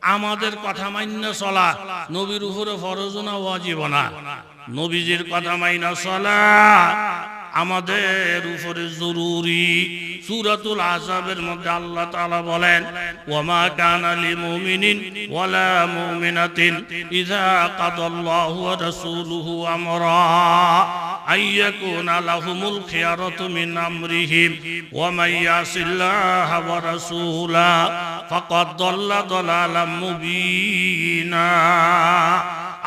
আমাদের কথা মান্য চলা। নবীর উপরে ফরজ না ওয়াজিব না। নবীজির কথা মাইনা চলা। আমাদের উপরে জরুরি। সূরাতুল আযাবের মধ্যে আল্লাহ তাআলা বলেন, ওয়ামা কানা লিল মুমিনিন ওয়ালা মুমিনাতিন ইযা কাদাল্লাহু ওয়া রাসূলুহু আমরা আইয়াকুনা লাহুমুল খিয়ারাতু মিন আমরিহিম ওয়া মান ইয়াসিল্লাহা ওয়া রাসূলা ফাকাদ দাল্লা দালালাম মুবিনা।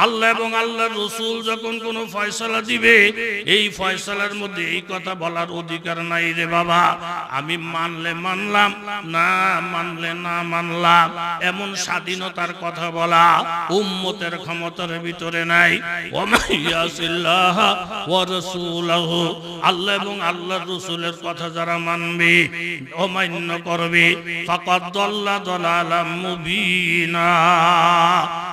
আল্লাহ এবং আল্লাহর রসুল যখন কোনো ফয়সালা দিবে, এই ফয়সালার মধ্যে এই কথা বলার অধিকার নাই রে বাবা। আমি মানলে মানলাম, না মানলে না মানলাম, এমন স্বাধীনতার কথা বলা উম্মতের ক্ষমতার ভিতরে নাই। আল্লাহ এবং আল্লাহর রসুলের কথা যারা মানবে, অমান্য করবে, ফাকাদ দাল্লা মুবিনা।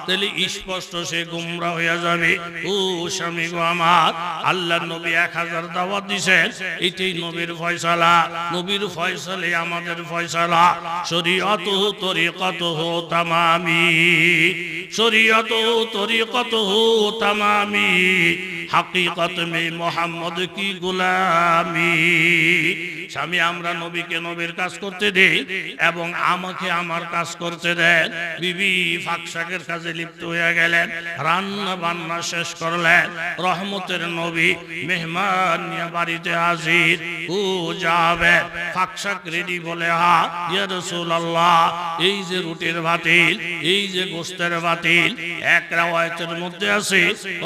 তাহলে স্পষ্ট সে গুমরা হয়ে যাবে ও স্বামী গো আমার, আল্লাহ নবী এক হাজার দাওয়াত দিছেন, এটাই নবীর ফয়সালা, নবীর ফয়সালে আমাদের ফয়সালা। শরীয়ত তরিকত হো, তামামি। শরীয়ত তরিকত হো, তামামি। হাকিকত মে মোহাম্মদ কি গুলামি? স্বামী, আমরা নবীকে নবীর কাজ করতে দেই এবং আমাকে আমার কাজ করতে দেন বিবি ফাকসাকের কাজে লিপ্ত হয়ে গেলেন, রান্না বান্না শেষ করলেন। রহমতের নবী মেহমান নিয়ে বাড়িতে হাজির ও যাবে ফাকসাক রেডি বলে, হা, ইয়া রাসূলুল্লাহ, এই যে রুটির বাতিল, এই যে গোস্তের বাতিল, এক রাওয়ায়াতের মধ্যে আছে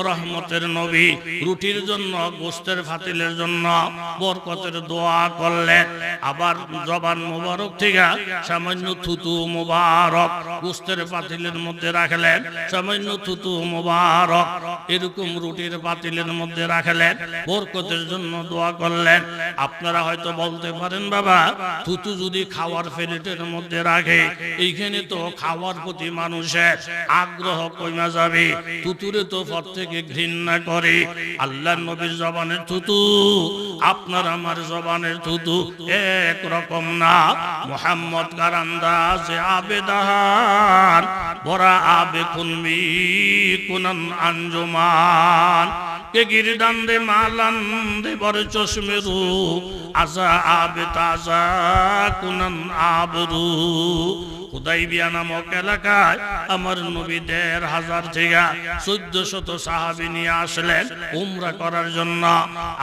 রহমতের নবী। রুটির জন্য, গোস্তের ফাতিলের জন্য, বরকতের দোয়া করলেন আবার জবান মোবারক থেকে সামান্য থুতু মোবারক গোস্তের পাতিলের মধ্যে রাখলেন সামান্য থুতু মোবারক এরকম রুটির পাতিলের মধ্যে রাখলেন বরকতের জন্য দোয়া করলেন আপনারা হয়তো বলতে পারেন, বাবা, থুতু যদি খাওয়ার প্লেটের মধ্যে রাখে, এইখানে তো খাওয়ার প্রতি মানুষের আগ্রহ কমে যাবে, থুতুরে তো পর থেকে ঘৃণা করে আল্লাহ নবীর জবানের থুতু, আপনার আমার জবানের থুতু এক রকম না। মোহাম্মদ কারান্দা যে আবেদাহান বড়া আবে কুনবি কুনন আঞ্জুমান। কে গিরদান দে মালান দে বড় চশমেরু আজা আবে তাজা কুনন আবরু। হুদাইবিয়া নামক এলাকায় আমার নবী দেড় হাজার থেকে চোদ্দ শত সাহাবি নিয়ে আসলেন উমরা করার জন্য।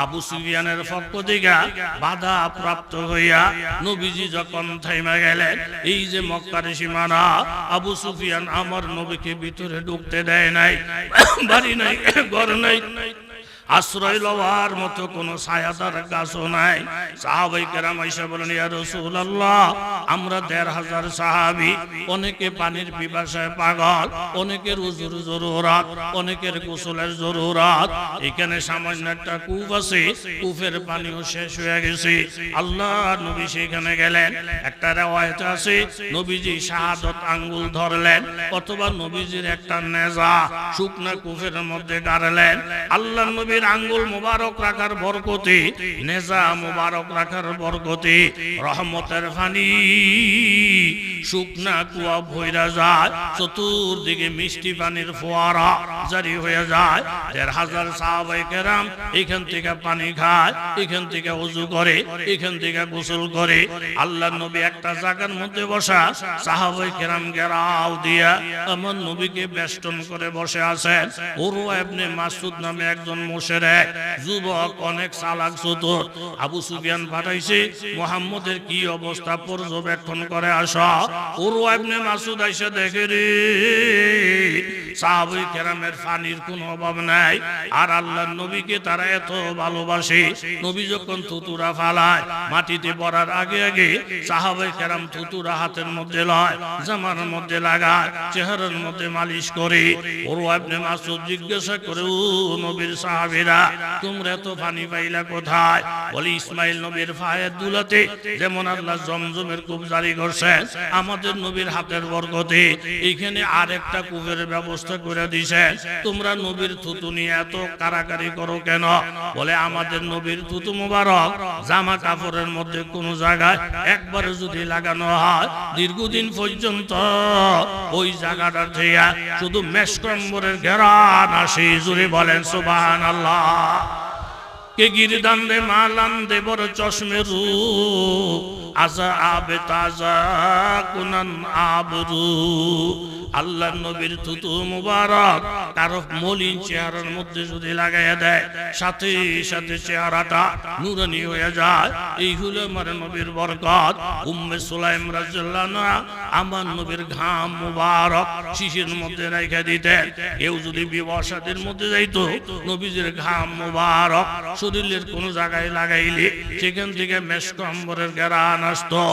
আবু সুফিয়ানের পক্ষ থেকে বাধা প্রাপ্ত হইয়া নবীজি যখন থাইমা গেলেন, এই যে মক্কার সীমানা, আবু সুফিয়ান আমার নবীকে ভিতরে ঢুকতে দেয় নাই, বাড়ি নাই, ঘর নাই। আশ্রয় লওয়ার মতো কোনো ছায়াদার গাছও নাই। সাহাবাই কেরাম আইসা বলেন ইয়া রাসূলুল্লাহ, আমরা দেড় হাজার সাহাবি, অনেকে পানির পিপাসায় পাগল, অনেকের উজুর জরুরত, অনেকের গোসলের জরুরাত, এখানে সামান্য একটা কূপ আছে, কূপের পানিও শেষ হয়ে গেছে। আল্লাহ নবী সেখানে গেলেন, একটা রেওয়ায়ত আছে, নবীজি শাহাদত আঙ্গুল ধরলেন, অথবা নবীজির একটা নেজা শুকনা কূপের মধ্যে গাড়লেন। আল্লাহ নবীর আঙ্গুল মুবারক রাখার বরকতে, নেজা মুবারক রাখার বরকতে, রহমতের ফানি শুকনা কুয়া ভৈরা যায়, চতুর্দিকে মিষ্টি পানির ফোয়ারা জারি হয়ে যায়। দেড় হাজার সাহাবাই কেরাম এখান থেকে পানি খায়, এখান থেকে উজু করে, এখান থেকে গোসল করে। আল্লাহ নবী একটা জায়গার মধ্যে বসা সাহাবাই কেরাম গেরাও দিয়া আমার নবীকে বেষ্টন করে বসে আছেন। ওরুয়া ইবনে মাসুদ নামে একজন মোশেরেক যুবক অনেক চালাক চতুর। আবু সুফিয়ান পাঠাইছে, মোহাম্মদের কি অবস্থা পর্যবেক্ষণ করে আসা। ইবনে মাসুদ আইসা দেখে রে সাহাবই কেরামের পানির কোনো অভাব নাই। আর আল্লাহর নবীকে তারা এত ভালোবাসে। নবী যখন থুতুরা ফালায়, মাটিতে পড়ার আগে আগে সাহাবাই কেরাম থুতুরা হাতের মধ্যে লয়, জামার মধ্যে লাগায়, চেহারার মধ্যে মালিশ করে। ওর আপনি মাসুদ জিজ্ঞাসা করে, ও নবীর সাহাবীরা, তোমরা এত পানি পাইলা কোথায়? বলি, ইসমাইল নবীর ফায়ের দুলাতে যেমন আল্লাহ জমজমের কূপ জারি করছেন আমাদের নবীর হাতের বরকতে এইখানে আরেকটা কূপের ব্যবস্থা করে দিছেন তোমরা নবীর থুতু নিয়ে এত কারাকারি করো কেন? বলে, আমাদের নবীর থুতু মুবারক জামা কাপড়ের মধ্যে কোনো জায়গায় একবারে যদি লাগানো হয়, দীর্ঘদিন পর্যন্ত ওই জায়গাটা থেকে শুধু মেসকম্বরের ঘেরান আসে। জুড়ে বলেন সুবাহান আল্লাহ কে গিরদান রে মালান দে বড় চশমে রু আজা আবে তাজা কুনান আবরু আল্লাহ নবীর তুতু মুবারক, কারও মলিন চেহারার মধ্যে যদি লাগাইয়া দেয়, সাথে সাথে চেহারাটা নুরানি হয়ে যায়। এই হলো আমার নবীর বরকত। উম্মে সুলাইম রাজুল্লাহ আমার নবীর ঘাম মুবারক শিশির মধ্যে রেখে দিতেন। কেউ যদি বিবসাদের মধ্যে যাইতো, নবীজির ঘাম মুবারক শরীরের কোন জায়গায় লাগাইলে সেখান থেকে মেসকম্বরের গেরান আসতো।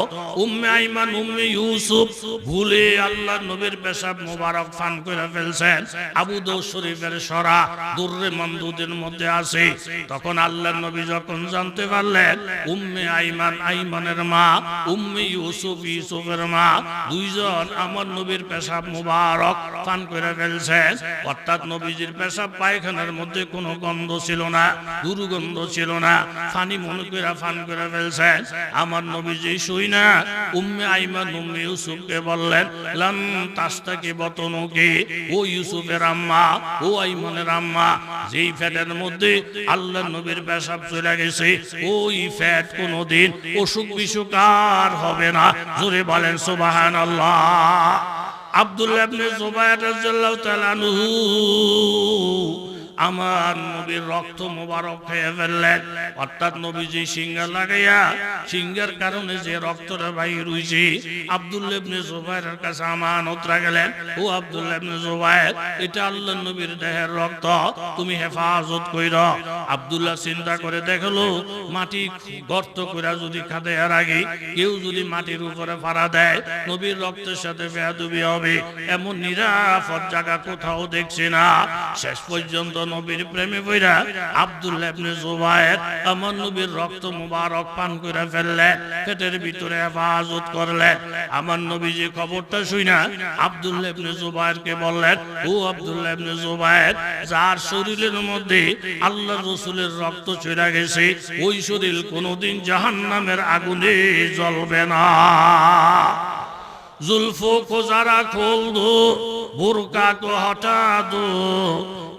উম্মে আইমান, উম্মে ইউসুফ, ভুলে আল্লাহ নবীর পেশাব মুবারক ফান করে ফেলছেন। আবু দৌ শরীফের সরা দুর্রে মন্দুদের মধ্যে আছে। তখন আল্লাহ নবী যখন জানতে পারলেন, উম্মে আইমান, আইমানের মা, উম্মে ইউসুফ, ইউসুফের মা, দুইজন আমার নবীর পেশাব মুবারক পান করে ফেলছেন। অর্থাৎ নবীজির পেশাব পায়খানার মধ্যে কোনো গন্ধ ছিল না, দুর্গন্ধ ছিল না। ফানি মনে করে ফান করে ফেলছেন। আমার নবীজি শুই না, উম্মে আইমান, উম্মে ইউসুফকে বললেন লান তাস্তাকে বতনুকে ও ইউসুফের আম্মা, ও আইমনের আম্মা, যেই ফ্যাটের মধ্যে আল্লাহ নবীর পেশাব চলে গেছে, ওই ফ্যাট কোনোদিন অসুখ বিসুখ আর হবে না। জোরে বলেন সুবাহান আল্লাহ আব্দুল্লাহ জুবাইর রাদিয়াল্লাহু তাআলা আনহু আমার নবীর রক্ত মোবারক খেয়ে ফেললেন অর্থাৎ নবীজি সিঙ্গার লাগাইয়া সিঙ্গার কারণে যে রক্তটা বাইর হইছে আব্দুল্লাহ ইবনে জুবাইরের কাছে আমানত রাখলেন। ও আব্দুল্লাহ ইবনে জুবাইর, এটা আল্লাহর নবীর দেহের রক্ত, তুমি হেফাজত কইর। আব্দুল্লাহ চিন্তা করে দেখল, মাটি গর্ত কইরা যদি খাদে এর আগে, কেউ যদি মাটির উপরে ফাড়া দেয়, নবীর রক্তের সাথে বেয়াদবি হবে। এমন নিরাপদ জায়গা কোথাও দেখছি না। শেষ পর্যন্ত নবীর প্রেমে বইরা আব্দুল্লাহ ইবনে জুবায়ের আমার নবীর রক্ত মুবারক পান করে ফেললে, পেটের ভিতরে হেফাজত করলে। আমার নবী যে খবরটা শুইনা, আব্দুল্লাহ ইবনে জুবায়েরকে বললেন, ও আব্দুল্লাহ ইবনে জুবায়ের, যার শরীরের মধ্যে আল্লাহ রসুলের রক্ত ছড়া গেছে, ওই শরীর কোনোদিন জাহান্নামের আগুনে জ্বলবে না। জুলফো খোজারা খোল দো, বোরকা তো হটা দো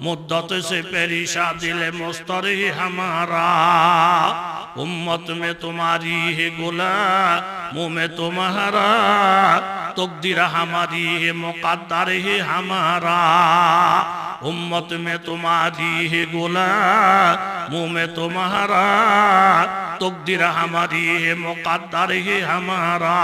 मुद्दत से पेरिशा दिल मुस्तरी हमारा उम्मत में तुम्हारी है गुला मुंह में तुम्हारा तकदीर हमारी है मुकद्दर है हमारा उम्मत में तुम्हारी है गुला मुंह में तुम्हारा तकदीर हमारी है मुकद्दर है हमारा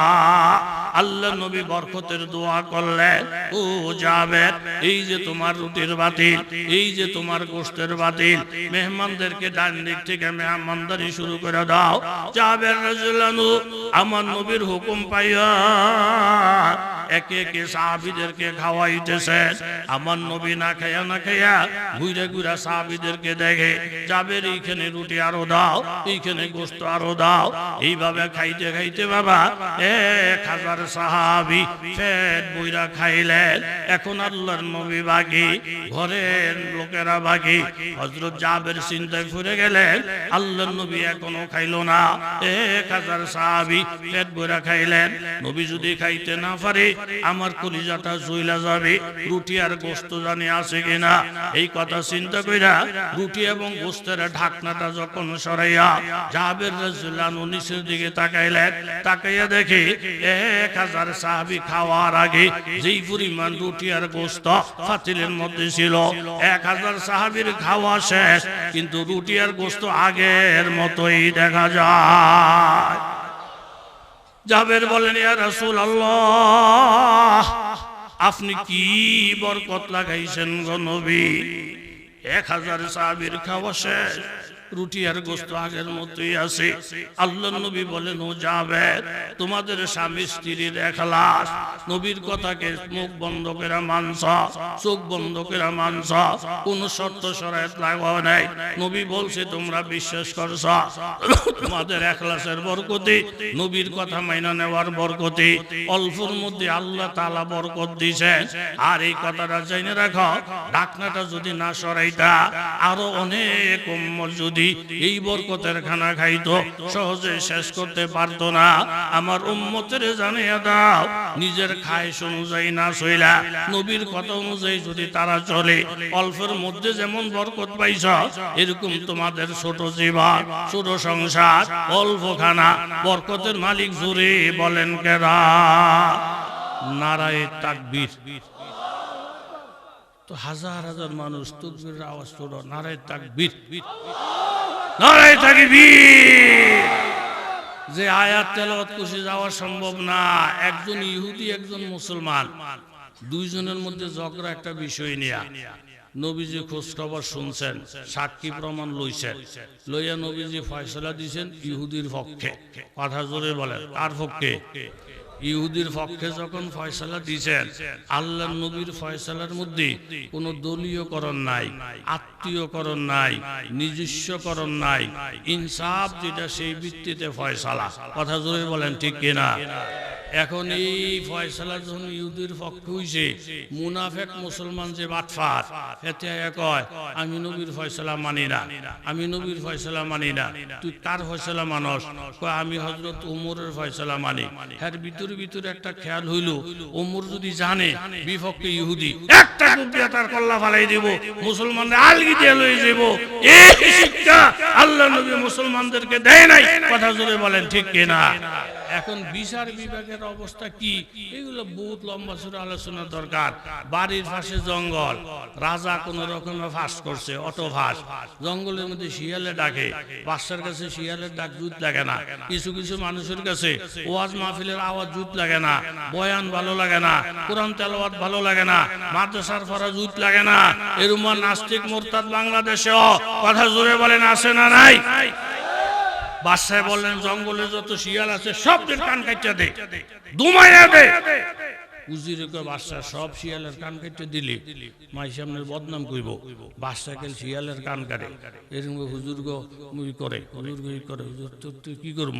আল্লাহ নবী বরকতের দোয়া করলেন ও যাবে এই যে তোমার রুটির বাতিল এই যে তোমার গোষ্ঠের বাতিল মেহমানদেরকে ডান দিক থেকে মেহমানদারি শুরু করে দাও যাবে রাজুলানু আমার নবীর হুকুম পাইয়া একে একে সাহাবিদেরকে খাওয়াইতেছেন আমার নবী না খাইয়া না খাইয়া ঘুরে ঘুরে সাহাবিদেরকে দেখে যাবের এইখানে রুটি আরও দাও, এইখানে গোস্ত আরও দাও। এইভাবে খাইতে খাইতে বাবা, এক হাজার সাহাবি ফেট বইরা খাইলেন। এখন আল্লাহর নবী বাকি ঘরের লোকেরা বাকি হজরত জাবের চিন্তায় ঘুরে গেলেন, আল্লাহর নবী এখনও খাইলো না। এক হাজার সাহাবি পেট বইরা খাইলেন। নবী যদি খাইতে না পারে, আমার কলিজাটা জইলা যাবে। রুটি আর গোস্ত জানি আছে কিনা? এই কথা চিন্তা কইরা রুটি এবং গোস্তের ঢাকনাটা যখন সরাইয়া জাবের রাজুল্লাহ নিচের দিকে তাকাইলেন তাকাইয়া দেখে এক হাজার সাহাবি খাওয়ার আগে যেই পরিমাণ রুটি আর গোস্ত ফাতিলের মধ্যে ছিল, এক হাজার সাহাবির খাওয়া শেষ। কিন্তু রুটি আর গোস্ত আগের মতোই দেখা যায়। জাবের বলেন আল্লাহ আপনি কি বরকত লাগাইছেন গো এক হাজার সাহাবির খাওয়া শেষ। রুটি আর গোস্ত আগের মতোই আছে। আল্লাহ নবী বলেন, ও যাবে তোমাদের স্বামী স্ত্রীর এখলাস, নবীর কথাকে মুখ বন্ধ করে মানস চোখ বন্ধ করে মানস কোন শর্ত সরায়ত লাগা নাই। নবী বলছে, তোমরা বিশ্বাস করছ, তোমাদের এখলাসের বরকতি, নবীর কথা মাইনা নেওয়ার বরকতি, অল্পর মধ্যে আল্লাহ তালা বরকত দিছে আর এই কথাটা জেনে রাখো ডাকনাটা যদি না সরাইতা, আরও অনেক উম্মত যদি এই বরকতের খানা খাইতো, সহজে শেষ করতে পারতো না। আমার উম্মতের জানিয়ে দাও, নিজের খায়স অনুযায়ী না সইলা, নবীর কথা অনুযায়ী যদি তারা চলে, অল্পের মধ্যে যেমন বরকত পাইছ, এরকম তোমাদের ছোট জীবন, ছোট সংসার, অল্প খানা, বরকতের মালিক জুড়ে বলেন কেরা? নারায় তাকবীর। তো হাজার হাজার মানুষ তকবীরের আওয়াজ ছোট নারায় তাকবীর। নারায় তাকবীর। যে আয়াত তেলাওয়াত করছে যাওয়া সম্ভব না। একজন ইহুদি, একজন মুসলমান। দুইজনের মধ্যে ঝগড়া একটা বিষয় নিয়ে। নবীজি খোঁজ খবর শুনছেন, সাক্ষী প্রমাণ লইছেন। লইয়া নবীজি ফয়সলা দিছেন ইহুদির পক্ষে। কথা জোরে বলেন, কার পক্ষে? ইহুদির পক্ষে যখন ফয়সালা দিয়েছেন আল্লাহ নবীর ফয়সালার মধ্যে কোনো দলীয়করণ নাই। আত্মীয়করণ নাই, নিজস্বকরণ নাই। ইনসাফ যেটা, সেই ভিত্তিতে ফয়সালা। কথা জোরে বলেন, ঠিক কিনা? এখন এই ফয়সালা যখন ইহুদির পক্ষে হইছে, মুনাফেক মুসলমান যে বাটফার এতে কয়, আমি নবীর ফয়সালা মানি না, আমি নবীর ফয়সালা মানি না, তুই কার ফয়সালা মানস? কয়, আমি হজরত উমরের ফয়সালা মানি। হ্যার ভিতরে ভিতরে একটা খেয়াল হইল, ওমর যদি জানে বিপক্ষে ইহুদি, একটা কুপিয়া তার কল্লা ফালাই দেব মুসলমানদের আলগি দিয়ে যাব। এই শিক্ষা আল্লাহ নবী মুসলমানদেরকে দেয় নাই। কথা জোরে বলেন ঠিক কিনা? এখন বিচার বিভাগের অবস্থা কি? এগুলো বহুত লম্বা সুরে আলোচনা দরকার। বাড়ির পাশে জঙ্গল। রাজা কোন রকমে ফাঁস করছে, অটো ফাঁস। জঙ্গলের মধ্যে শিয়ালে ডাকে। বাচ্চার কাছে শিয়ালের ডাক জুত লাগে না। কিছু কিছু মানুষের কাছে ওয়াজ মাহফিলের আওয়াজ জুত লাগে না। বয়ান ভালো লাগে না। কোরআন তেলাওয়াত ভালো লাগে না। মাদ্রাসার ফরা জুত লাগে না। এরকম নাস্তিক মোরতাদ বাংলাদেশেও কথা জোরে বলেন আসে না নাই? বাদশাহ বললেন, জঙ্গলে যত শিয়াল আছে সবদের কান কাটতে দে। দুমাইয়া দে। সব শিয়ালের কান মাই বদনাম কইব। শিয়ালের কান কাটে? হুজুর কি করব?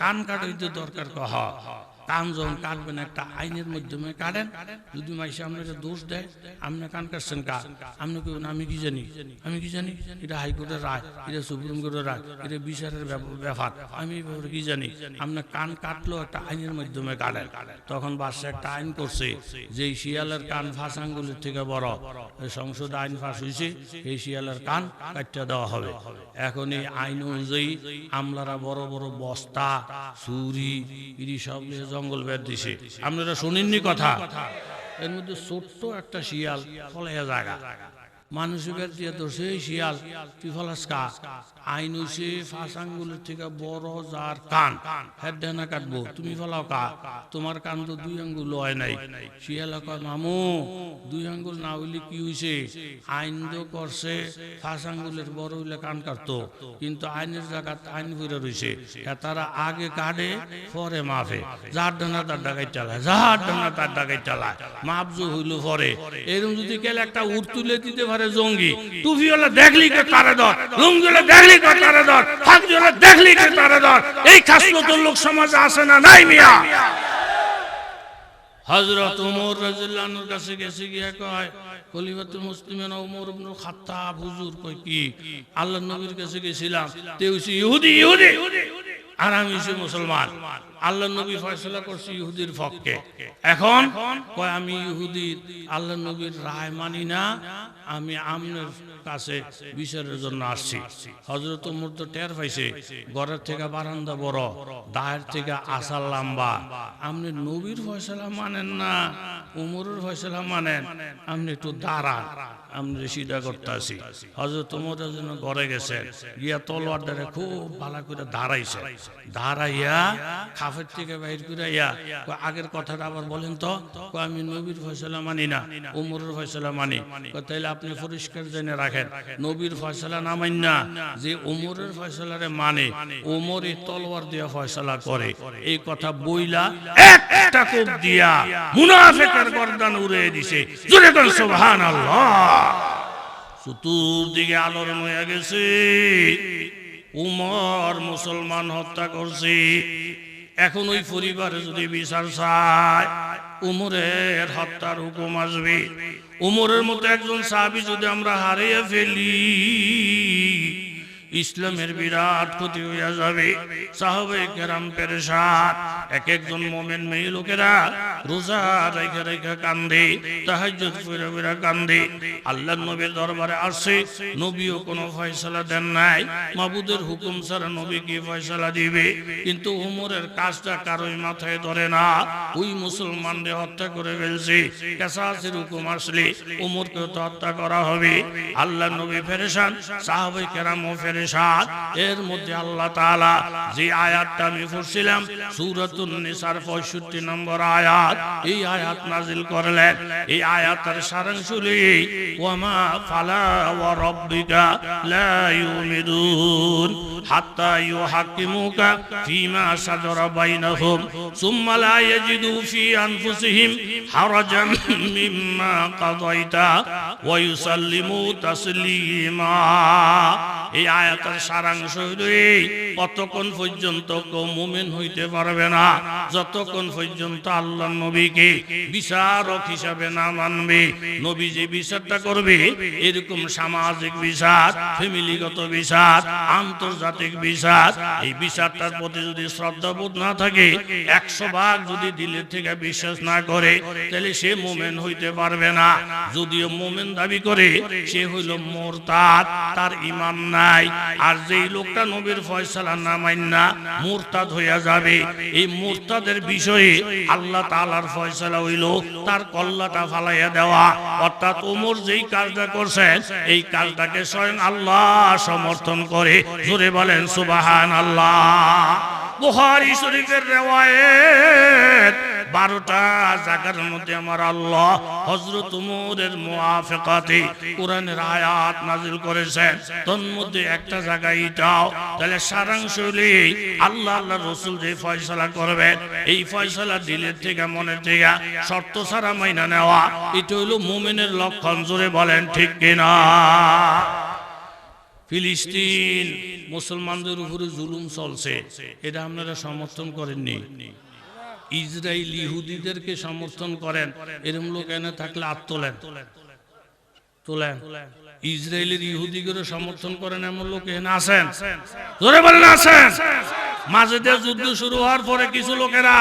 কান কাটাইতে দরকার কহ কান যখন কাটবেন একটা আইনের মাধ্যমে কাটেন যদি মাই আপনাকে দোষ দেয়, আপনি কান কাটছেন কা আপনি কেউ আমি কি জানি? আমি কি জানি? এটা হাইকোর্টের রায়, এটা সুপ্রিম কোর্টের রায়, এটা বিচারের ব্যাপার। আমি কি জানি? আপনার কান কাটলো একটা আইনের মাধ্যমে কাটেন তখন বাদশা একটা আইন করছে যে শিয়ালের কান ফাঁস আঙ্গুলের থেকে বড় সংসদে আইন ফাঁস হয়েছে এই শিয়ালের কান কাটতে দেওয়া হবে। এখন এই আইন অনুযায়ী আমলারা বড় বড় বস্তা, ছুরি ইরি সব জঙ্গল বের দিছে। আপনারা শুনেননি কথা? এর মধ্যে ছোট্ট একটা শিয়াল ফলাইয়া জায়গা তোমার কান তো দুই আঙ্গুল হয় নাই। শিয়াল মামু, দুই আঙ্গুল না হইলে কি হইছে? আইন তো করছে, ফাঁস আঙ্গুলের বড় হইলে কান কাটতো, কিন্তু আইনের জায়গা আইন ফিরে রয়েছে তারা আগে কাটে, পরে মাফে। যার ডানা তার ডাকাই চালায়, যার ডানা তার ডাকাই চালায়। মাপজু হইল পরে। এরকম যদি গেলে একটা উঠ তুলে দিতে পারে জঙ্গি। টুপি হলে দেখলি কে তারে ধর লুঙ্গি হলে দেখলি কে তারে ধর ফাঁকি হলে দেখলি কে তারে ধর এই খাসলতর লোক সমাজে আসে না, নাই মিয়া। হজরত উমর কাছে গেছে গিয়ে কয়, খলিফাতুল মুসলিমিন ওমর ইবনুল খাত্তাব, হুজুর কয় কি? আল্লাহ নবীর কাছে গেছিলাম, তে হইছে ইহুদি ইহুদি। আর আমি মুসলমান। আল্লাহ নবী ফয়সলা করছে ইহুদির পক্ষে। এখন আমি ইহুদির আল্লাহ নবীর রায় মানি না, আমি আমনের কাছে বিচারের জন্য আসছি। হজরত উমর তো টের পাইছে, ঘরের থেকে বারান্দা বড়, দায়ের থেকে আসার লম্বা। আপনি নবীর ফয়সলা মানেন না উমরের ফয়সলা মানেন, আপনি একটু দাঁড়ান, আপনি সিধা করতে আসি হজরত উমরের জন্য ঘরে গেছেন, গিয়া তলোয়ার দ্বারা খুব ভালো করে দাঁড়াইছে। দাঁড়াইয়া খাফের থেকে বাইর করে ইয়া আগের কথাটা আবার বলেন তো আমি নবীর ফয়সলা মানি না, উমরের ফয়সলা মানি। তাইলে আপনি পরিষ্কার জেনে রাখেন, নবীর ফয়সলা না মানি না যে উমরের ফয়সলারে মানে উমর এই তলোয়ার দিয়ে ফয়সলা করে। এই কথা বইলা একটা কোপ দিয়া মুনাফেকের গর্দান উড়ে দিছে। জোরে কোন, সুবহানাল্লাহ। চতুর্দিকে আলোড়ন হয়ে গেছে। উমর মুসলমান হত্যা করছে। এখন ওই পরিবারে যদি বিচার চায়, উমরের হত্যার হুকুম আসবে। উমরের মতো একজন সাহাবি যদি আমরা হারিয়ে ফেলি ইসলামের বিরাট ক্ষতি হইয়া যাবে। এক একজন মোমেন মেয়ে লোকেরা রোজা রেখে রেখে কান্দে ফিরে ফিরে কান্দে। আল্লাহ নবীর দরবারে আসে নবীও কোনো দেন নাই। মাবুদের হুকুম ছাড়া নবী কি ফয়সালা দিবে? কিন্তু উমরের কাজটা কারোই মাথায় ধরে না। ওই মুসলমানদের হত্যা করে ফেলছে। কেসাসের হুকুম আসলে উমরকে তো হত্যা করা হবে। আল্লাহ নবী ফেরেশান সাহাবে কেরামও ফেরেশান এর মধ্যে আল্লাহ তাআলা যে আয়াতটা আমি পড়ছিলাম, সূরাতুন নিসার 65 নম্বর আয়াত, এই আয়াত নাজিল করলেন। এই আয়াতের সারাংশ হলো এই ওয়ামা ফালা ওয়া রাব্বিকা লা ইউহাক্কিমুকা ফীমা সুম্মা লা ইয়াজিদু ফি আনফুসিহিম মিম্মা কাদাইতা ওয়া ইউসাল্লিমু তাসলিমা। এই আয়াতের সারাংশ কতক্ষণ পর্যন্ত কেউ হইতে পারবে না? যতক্ষণ পর্যন্ত আল্লাহ নবীকে বিচারক হিসাবে না মানবে নবী যে বিচারটা করবে, এরকম সামাজিক বিচার, ফ্যামিলিগত বিচার, আন্তর্জাতিক বিচার, এই বিচারটার প্রতি যদি শ্রদ্ধাবোধ না থাকে, একশো ভাগ যদি দিলের থেকে বিশ্বাস না করে, তাহলে সে মোমেন হইতে পারবে না। যদিও মোমেন দাবি করে, সে হইল মোরতাদ, তার ইমান নাই আর যেই লোকটা নবীর ফয়সালা না মান্না মোরতাদ হইয়া যাবে। এই মোরতাদের বিষয়ে আল্লাহ তাআলার ফয়সালা হইল তার কল্লাটা ফালাইয়া দেওয়া। অর্থাৎ ওমর যেই কাজটা করছেন, এই কাজটাকে স্বয়ং আল্লাহ সমর্থন করে। জোরে বলেন সুবাহান আল্লাহ বুহারি শরীফের রেওয়ায়েত বারোটা জায়গার মধ্যে আমার আল্লাহ হজরত উমরের মুআফিকাতে কোরআনের আয়াত নাজিল করেছেন। তোর মধ্যে একটা জায়গা এটাও, তাহলে সারাংশ হলে আল্লাহ আল্লাহ রসুল যে ফয়সালা করবেন এই ফয়সালা দিলের থেকে মনের থেকে শর্ত ছাড়া মাইনা নেওয়া, এটা হলো মুমিনের লক্ষণ, জোরে বলেন ঠিক কিনা? ফিলিস্তিন মুসলমানদের উপরে জুলুম চলছে, এটা আপনারা সমর্থন করেননি। ইসরায়েল ইহুদিদেরকে সমর্থন করেন। এরম লোক এনে থাকলে আত্মলেন তোলেন। ইসরায়েলের ইহুদিগুলো সমর্থন করেন এমন লোক এখানে আসেন আছেন। মাঝে দিয়ে যুদ্ধ শুরু হওয়ার পরে কিছু লোকেরা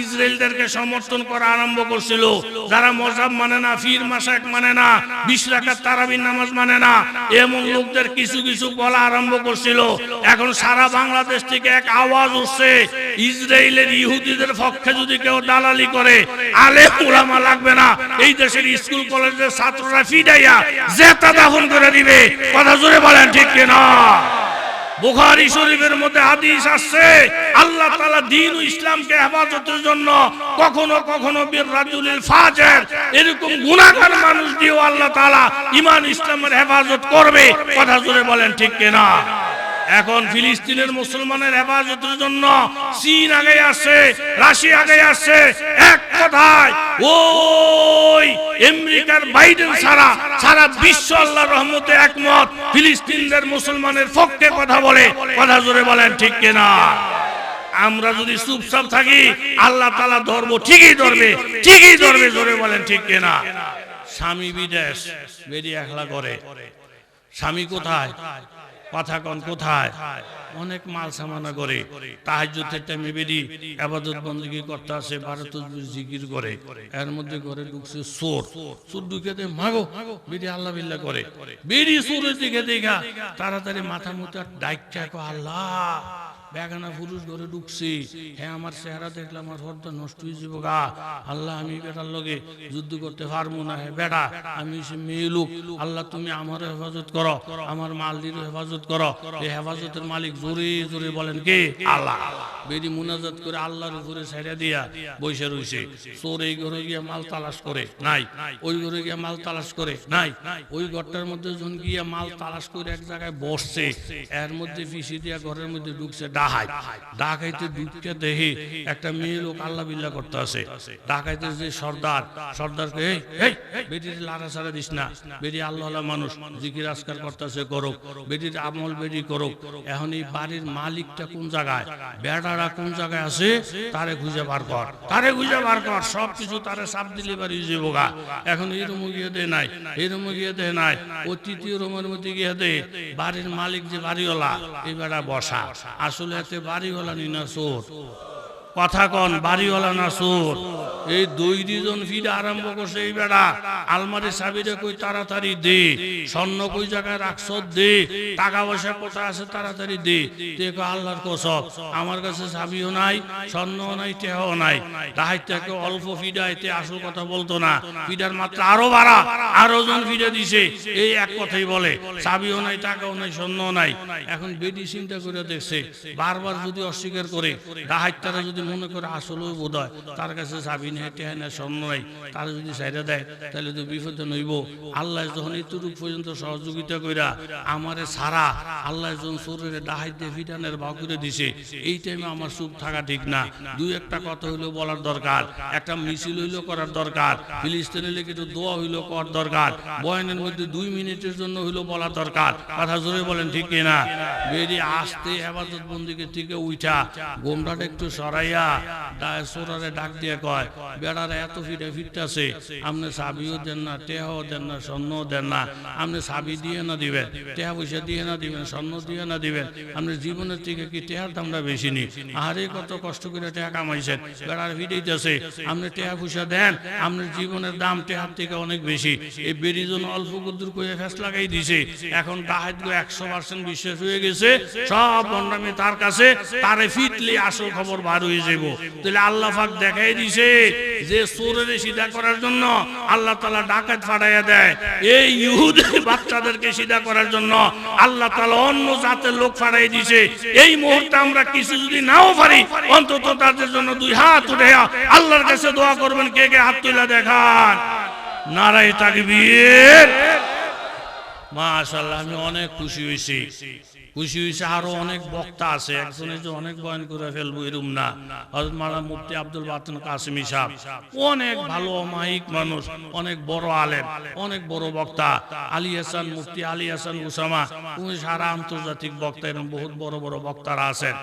ইসরায়েলদেরকে সমর্থন করা আরম্ভ করছিল। যারা মজাব মানে না, ফির মাসাক মানে না, বিশ রাখার তারাবির নামাজ মানে না, এমন লোকদের কিছু কিছু বলা আরম্ভ করছিল। এখন সারা বাংলাদেশ থেকে এক আওয়াজ উঠছে, ইসরায়েলের ইহুদিদের পক্ষে যদি কেউ দালালি করে, আলে উলামা লাগবে না। এই দেশের স্কুল কলেজের ছাত্ররা ফিডাইয়া জেতা দাফন করে দিবে। কথা জোরে বলেন, ঠিক কিনা? বুখারী শরীফের মধ্যে হাদিস আসছে, আল্লাহ তাআলা দ্বীন ও ইসলামকে হেফাজতের জন্য কখনো কখনো বীর ফাজের এরকম গুনাহগার মানুষ দিয়েও আল্লাহ তাআলা ঈমান ইসলামের হেফাজত করবে। কথা জোরে বলেন, ঠিক কিনা? এখন ফিলিস্তিনের মুসলমানের হেফাজতের জন্য চীন আগে আসছে, রাশিয়া আগে আসছে, এক কথায় ওই আমেরিকার বাইডেন ছাড়া সারা বিশ্ব আল্লাহর রহমতে একমত। ফিলিস্তিনদের মুসলমানের পক্ষে কথা বলে, কথা জোরে বলেন, ঠিক কিনা? আমরা যদি চুপচাপ থাকি, আল্লাহ তালা ধরবো, ঠিকই ধরবে ঠিকই ধরবে, জোরে বলেন, ঠিক কিনা? স্বামী বিদেশ, বেরিয়ে একলা করে স্বামী কোথায়? কথা কোথায়? অনেক মাল সামানা করে তাহাজ্জুদের টাইমে বেরি, আবাদত বন্দী করতে আসে ভারত জিকির করে। এর মধ্যে ঘরে ঢুকছে চোর। চোর ঢুকে দে মাগো, বেরি আল্লাহ বিল্লাহ করে। বেরি চোরের দিকে দেখা, তাড়াতাড়ি মাথা মুথা ডাইকা আল্লাহ বেগানা পুরুষ ঘরে ঢুকছি। হ্যাঁ আমার চেহারা দেখলে আমার হরদা নষ্ট হয়ে যাব গা। আল্লাহ, আমি বেটার লগে যুদ্ধ করতে পারব না। হে বেটা, আমি সে মেয়ে লোক। আল্লাহ, তুমি আমার হেফাজত করো। আমার মালদির হেফাজত করো। এই হেফাজতের মালিক জোরে জোরে বলেন কে? আল্লাহ। বেরি মুনাজাত করে আল্লাহর উপরে ছেড়ে দিয়া বসে রইছে। চোর এই ঘরে গিয়ে মাল তালাশ করে? নাই। ওই ঘরে গিয়ে মাল তালাশ করে? নাই। ওই ঘরটার মধ্যে যখন গিয়ে মাল তালাশ করে এক জায়গায় বসছে, এর মধ্যে পিছিয়ে দিয়া ঘরের মধ্যে ঢুকছে ডাহাই ডাকাইতে ঢুকতে দেখে একটা মেয়ে লোক আল্লাহ বিল্লাহ করতে আছে ডাকাইতে যে সর্দার এই বেটির লাড়া ছাড়া দিস না। বেটি আল্লাহ আল্লাহ মানুষ, জিকির আজকার করতেছে, করুক। বেটির আমল বেটি করুক। এখন এই বাড়ির মালিকটা কোন জায়গায়? বেড়ারা কোন জায়গায় আছে? তারে খুঁজে বার কর। তারে খুঁজে বার কর। সব কিছু তারে সাপ দিলে বাড়ি যে বোগা এখন এই রুমে গিয়ে দে নাই, এই রুমে গিয়ে দে নাই। ও তৃতীয় রুমের মধ্যে গিয়ে দে। বাড়ির মালিক যে বাড়িওয়ালা, এই বেড়া বসা। আসলে এতে বাড়ি নি না চোর। কথা কন, বাড়িওয়ালা না চোর এই দুই দুজন ফিরে আরম্ভ করছে, এই বেড়া, আলমারি চাবিরে কই তাড়াতাড়ি দে, স্বর্ণ কই জায়গায় রাখছ দে, টাকা পয়সা কোথায় আছে তাড়াতাড়ি দে। দেখো আল্লাহর কসব, আমার কাছে চাবিও নাই, স্বর্ণও নাই, টেহাও নাই। থেকে অল্প ফিডাইতে আসল কথা বলতো না। ফিডার মাত্রা আরও বাড়া, আরও জন ফিডে দিছে। এই এক কথাই বলে চাবিও নাই, টাকাও নাই, স্বর্ণও নাই। এখন বেডি চিন্তা করে দেখছে, বারবার যদি অস্বীকার করে ডাহাইত তারা যদি মনে করে আসলেও বোধ হয় তার কাছে চাবি নেই টেহা নেই স্বর্ণ নাই। তারা যদি সাইডে দেয়, তাহলে তো বিপদে নইব। আল্লাহ যখন এতটুক পর্যন্ত সহযোগিতা কইরা আমারে সারা, আল্লাহ যখন শরীরে দিয়ে ফিটানের ভাও করে দিছে, এই টাইমে আমার চুপ থাকা ঠিক না। দুই একটা কথা হইলেও বলার দরকার, একটা মিছিল হইলেও করার দরকার, ফিলিস্তিনের লেগে একটু দোয়া হইলেও করার দরকার, বয়ানের মধ্যে দুই মিনিটের জন্য হইলেও বলার দরকার। কথা জোরে বলেন, ঠিক কিনা? বেরিয়ে আসতে হেফাজত বন্দিকে থেকে উঠা। গোমরাটা একটু সরাইয়া ডাক দিয়ে কয় এত ফিরে ফিরতেছে। আপনি চাবিও দেন না, টেহাও দেন না দেন না। আপনি চাবি দিয়ে না দিবেন, টেহা পয়সা দিয়ে না দিবেন, স্বর্ণ দিয়ে না দিবেন। আপনি জীবনের থেকে কি টেহার দামটা বেশি নি? কত কষ্ট করে টেহা কামাইছেন। বেড়ার আপনি টেহা পয়সা দেন জীবনের দাম টেহার থেকে অনেক বেশি। এই বেরিজন অল্প কুদ্দুর করে ফেস লাগাই দিছে। এখন ডাহাত একশো পার্সেন্ট বিশ্বাস হয়ে গেছে, সব বন্ডামি তার কাছে। তারে ফিটলি আসল খবর বার হয়ে তাহলে আল্লাহ পাক দেখাই দিছে যে সিধা করার জন্য আল্লাহ ডাকাত দেয়। এই বাচ্চাদেরকে সিধা করার জন্য আল্লাহ অন্য জাতের লোক দিছে। এই মুহূর্তে আমরা কিছু যদি নাও পারি, অন্তত তাদের জন্য দুই হাত উঠে আল্লাহর কাছে দোয়া করবেন, কে কে হাত তুলে দেখান। নারাই তাকবীর। মাশাল্লাহ আমি অনেক খুশি হয়েছি। খুশি হয়েছে আরও অনেক বক্তা আছে, একজনে যে অনেক বয়ান করে ফেলব এরম না। হজরত মারা মুফতি আব্দুল বাতন কাসিমি সাহেব, অনেক ভালো অমায়িক মানুষ, অনেক বড় আলেম, অনেক বড় বক্তা। আলী হাসান মুফতি আলী হাসান উসামা, উনি সারা আন্তর্জাতিক বক্তা এরকম বহুত বড় বড় বক্তারা আছেন।